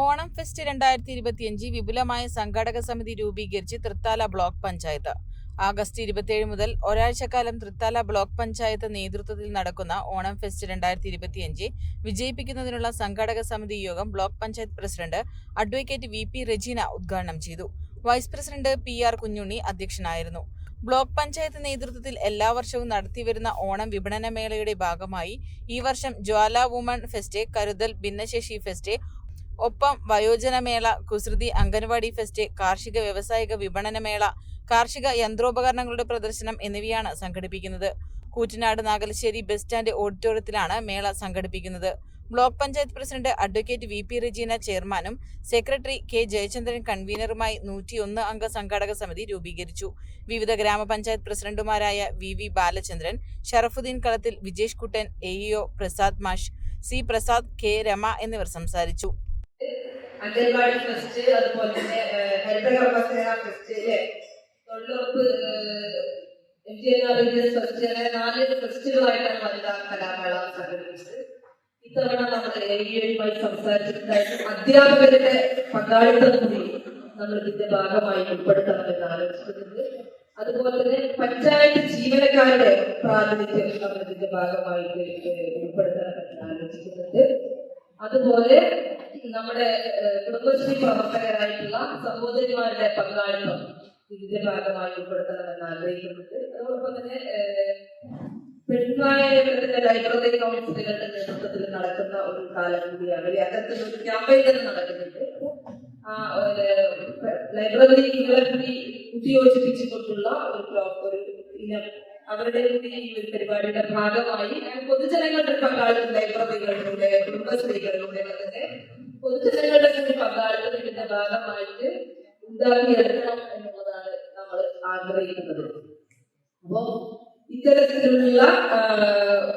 Onam fest രണ്ടായിരത്തി ഇരുപത്തിയഞ്ച് വിപുലമായ സംഘാടക സമിതി രൂപീകരിച്ച് തൃത്താല ബ്ലോക്ക് പഞ്ചായത്ത്. ആഗസ്റ്റ് ഇരുപത്തിയേഴ് മുതൽ ഒരാഴ്ചക്കാലം തൃത്താല ബ്ലോക്ക് പഞ്ചായത്ത് നേതൃത്വത്തിൽ നടക്കുന്ന ഓണം ഫെസ്റ്റ് രണ്ടായിരത്തി ഇരുപത്തിയഞ്ച് വിജയിപ്പിക്കുന്നതിനുള്ള സംഘാടക സമിതി യോഗം block panchayat president advocate V P Regina ഉദ്ഘാടനം ചെയ്തു. Vice president P R Kunhunni അധ്യക്ഷനായിരുന്നു. ബ്ലോക്ക് പഞ്ചായത്ത് നേതൃത്വത്തിൽ എല്ലാ വർഷവും നടത്തിവരുന്ന ഓണം വിപണന മേളയുടെ ഭാഗമായി ഈ വർഷം ജ്വാല വുമൺ ഫെസ്റ്റ് കരുതൽ ഭിന്നശേഷി ഫെസ്റ്റ് ഒപ്പം വയോജനമേള കുസൃതി അംഗൻവാടി ഫെസ്റ്റ് കാർഷിക വ്യവസായിക വിപണനമേള കാർഷിക യന്ത്രോപകരണങ്ങളുടെ പ്രദർശനം എന്നിവയാണ് സംഘടിപ്പിക്കുന്നത്. കൂറ്റനാട് നാഗലശ്ശേരി ബസ് സ്റ്റാൻഡ് ഓഡിറ്റോറിയത്തിലാണ് മേള സംഘടിപ്പിക്കുന്നത്. Block panchayat president advocate V P Regina ചെയർമാനും സെക്രട്ടറി കെ ജയചന്ദ്രൻ കൺവീനറുമായി നൂറ്റിയൊന്ന് അംഗ സംഘാടക സമിതി രൂപീകരിച്ചു. വിവിധ ഗ്രാമപഞ്ചായത്ത് പ്രസിഡന്റുമാരായ വി വി ബാലചന്ദ്രൻ ഷറഫുദ്ദീൻ കളത്തിൽ വിജേഷ് കുട്ടൻ എഇഒ പ്രസാദ് മാഷ് സി പ്രസാദ് കെ രമ എന്നിവർ സംസാരിച്ചു. അംഗൻവാടി ഫെസ്റ്റ് അതുപോലെ തന്നെ ഹരിതകർമ്മസേന ഫെസ്റ്റ് അല്ലെ തൊഴിലുറപ്പ് ആർ ഫെസ്റ്റ് അങ്ങനെ നാല് ഫെസ്റ്റുകളായിട്ടാണ് വനിതാ കലാമേള സംഘടിപ്പിച്ചത്. ഇത്തവണ നമ്മൾ ഏരിയയുമായി യുമായി സംസാരിച്ചിട്ടുണ്ടായിരുന്നു. അധ്യാപകരുടെ പങ്കാളിത്തം കൂടി നമ്മൾ ഇതിന്റെ ഭാഗമായി ഉൾപ്പെടുത്തണമെന്ന് ആലോചിക്കുന്നുണ്ട്. അതുപോലെ തന്നെ പഞ്ചായത്ത് ജീവനക്കാരുടെ പ്രാതിനിധ്യം നമ്മൾ ഇതിന്റെ ഭാഗമായി ഉൾപ്പെടുത്തണമെന്ന് ആലോചിക്കുന്നുണ്ട്. അതുപോലെ നമ്മുടെ കുടുംബശ്രീ പ്രവർത്തകരായിട്ടുള്ള സഹോദരിമാരുടെ പങ്കാളിത്തം ഇതിന്റെ ഭാഗമായി ഉൾപ്പെടുത്തണമെന്ന് ആഗ്രഹിക്കുന്നുണ്ട്. അതോടൊപ്പം തന്നെ പെൺവായത്തിന്റെ ലൈബ്രറി കൗൺസിലുകളുടെ നേതൃത്വത്തിൽ നടക്കുന്ന ഒരു കാലം കൂടിയാണ്. അത്തരത്തിലുള്ള ഒരു ക്യാമ്പയിൻ തന്നെ നടക്കുന്നുണ്ട്. ഒരു ലൈബ്രറികളെ കൂടി കുത്തിയോജിപ്പിച്ചുകൊണ്ടുള്ള ഒരു ഒരു ഇനം അവരുടെ കൂടി ഈ ഒരു പരിപാടിയുടെ ഭാഗമായി പൊതുജനങ്ങളുടെ പങ്കാളിത്തം ലൈബ്രറികളിലൂടെ കുടുംബശ്രീകളിലൂടെ തന്നെ പൊതുജനങ്ങളുടെ കൂടി പങ്കാളിത്തം ഇതിന്റെ ഭാഗമായിട്ട് ഉണ്ടാക്കിയെടുക്കണം എന്നുള്ളതാണ് നമ്മൾ ആഗ്രഹിക്കുന്നത്. അപ്പോ ഇത്തരത്തിലുള്ള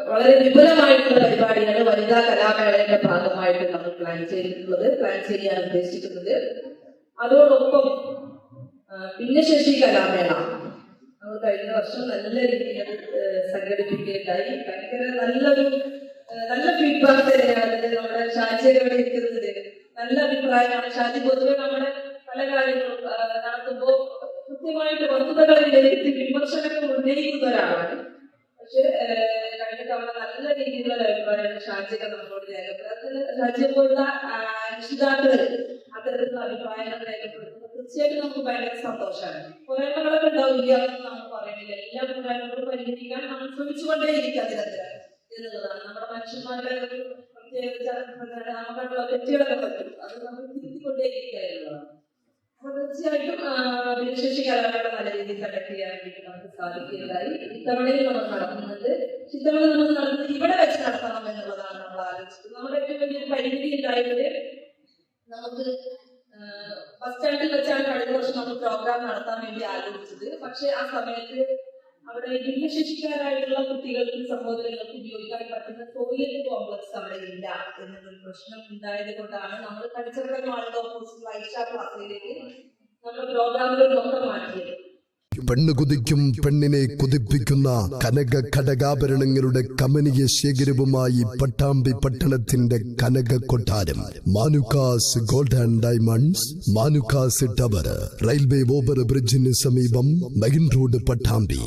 വളരെ വിപുലമായിട്ടുള്ള പരിപാടിയാണ് വനിതാ കലാമേളയുടെ ഭാഗമായിട്ട് നമ്മൾ പ്ലാൻ ചെയ്തിട്ടുള്ളത് പ്ലാൻ ചെയ്യാൻ ഉദ്ദേശിക്കുന്നത് അതോടൊപ്പം ഭിന്നശേഷി കലാമേള. നമ്മൾ കഴിഞ്ഞ വർഷം നല്ല രീതിയിൽ സംഘടിപ്പിക്കുകയുണ്ടായി. ഭയങ്കര നല്ലൊരു നല്ല ഫീഡ്ബാക്ക് തന്നെയാണ് നമ്മുടെ ഷാജി ഇവിടെ ഇരിക്കുന്നത് നല്ല അഭിപ്രായമാണ്. ഷാജി പൊതുവെ നമ്മുടെ പല കാര്യങ്ങളും നടത്തുമ്പോൾ കൃത്യമായിട്ട് വസ്തുതകളെ വിലയിരുത്തി വിമർശനങ്ങൾ ഉന്നയിക്കുന്ന ഒരാളാണ് പക്ഷെ കഴിഞ്ഞ തവണ നല്ല രീതിയിലുള്ള അഭിപ്രായമാണ് ഷാജിയൊക്കെ നമ്മളോട് രേഖപ്പെടുത്തുന്നത്. ഷാജിയെ പോലുള്ള രക്ഷിതാക്കൾ അത്തരത്തിലുള്ള അഭിപ്രായങ്ങൾ രേഖപ്പെടുത്തുന്നത് തീർച്ചയായിട്ടും നമുക്ക് ഭയങ്കര സന്തോഷമാണ്. പോരായ്മകളൊക്കെ ഉണ്ടാവും ഇല്ല എന്ന് നമ്മൾ പറയുന്നില്ല. എല്ലാ പോരായ്മകളും പരിഹരിക്കാൻ നമ്മൾ ശ്രമിച്ചുകൊണ്ടേയിരിക്കും അതിനകത്ത് എന്നുള്ളതാണ്. നമ്മുടെ മനുഷ്യന്മാരുടെ ഒരു പ്രത്യേക നമുക്കുള്ള തെറ്റുകളൊക്കെ പറ്റും. അത് നമ്മൾ തിരുത്തിക്കൊണ്ടേയിരിക്കുക എന്നുള്ളതാണ്. തീർച്ചയായിട്ടും ഭിന്നശേഷി കലാമേള നല്ല രീതിയിൽ നമുക്ക് നമ്മൾ പരിമിതി വെച്ചാണ് കഴിഞ്ഞ വർഷം നമ്മൾ പ്രോഗ്രാം നടത്താൻ വേണ്ടി ആലോചിച്ചത്. പക്ഷെ ആ സമയത്ത് ഭിന്നശേഷിക്കാരായിട്ടുള്ള കുട്ടികൾക്ക് സഹോദരങ്ങൾക്ക് ഉപയോഗിക്കാൻ പറ്റുന്ന ടോയ്ലറ്റ് കോംപ്ലക്സ് അവിടെ ഇല്ല എന്നൊരു പ്രശ്നം ഉണ്ടായത് കൊണ്ടാണ് നമ്മൾ കൾച്ചറൽ മാളുടെ ഓപ്പോസിറ്റ് വൈഷ പ്ലാസയിലേക്ക് നമ്മുടെ പ്രോഗ്രാമുകൾ മൊത്തം മാറ്റിയത്. പെണ്ണ് കുതിക്കും പെണ്ണിനെ കുതിപ്പിക്കുന്ന കനക ഘടകാഭരണങ്ങളുടെ കമനീയ ശേഖരവുമായി പട്ടാമ്പി പട്ടണത്തിന്റെ കനക കൊട്ടാരം. Manukkas gold and diamonds Manukkas tower railway over ബ്രിഡ്ജിന് സമീപം മെയിൻ റോഡ് പട്ടാമ്പി.